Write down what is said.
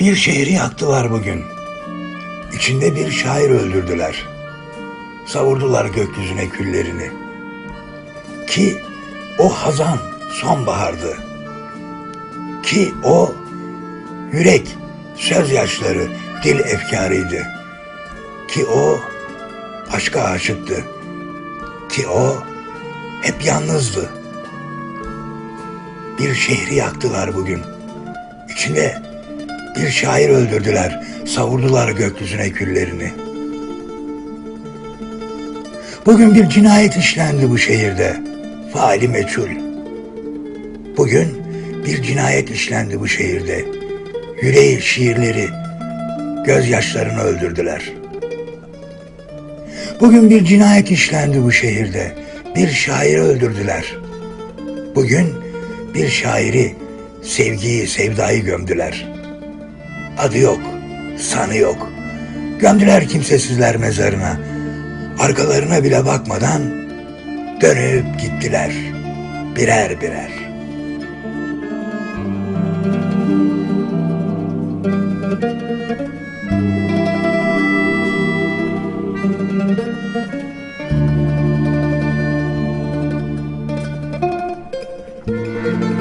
Bir şehri yaktılar bugün. İçinde bir şair öldürdüler. Savurdular gökyüzüne küllerini. Ki o hazan sonbahardı. Ki o yürek, söz yaşları, dil efkarıydı. Ki o aşka aşıktı. Ki o hep yalnızdı. Bir şehri yaktılar bugün. İçinde bir şair öldürdüler, savurdular gökyüzüne küllerini. Bugün bir cinayet işlendi bu şehirde, faali meçhul. Bugün bir cinayet işlendi bu şehirde, yüreği, şiirleri, gözyaşlarını öldürdüler. Bugün bir cinayet işlendi bu şehirde, bir şairi öldürdüler. Bugün bir şairi, sevgiyi, sevdayı gömdüler. Adı yok, sanı yok. Gömdüler kimsesizler mezarına. Arkalarına bile bakmadan dönüp gittiler. Birer birer. Müzik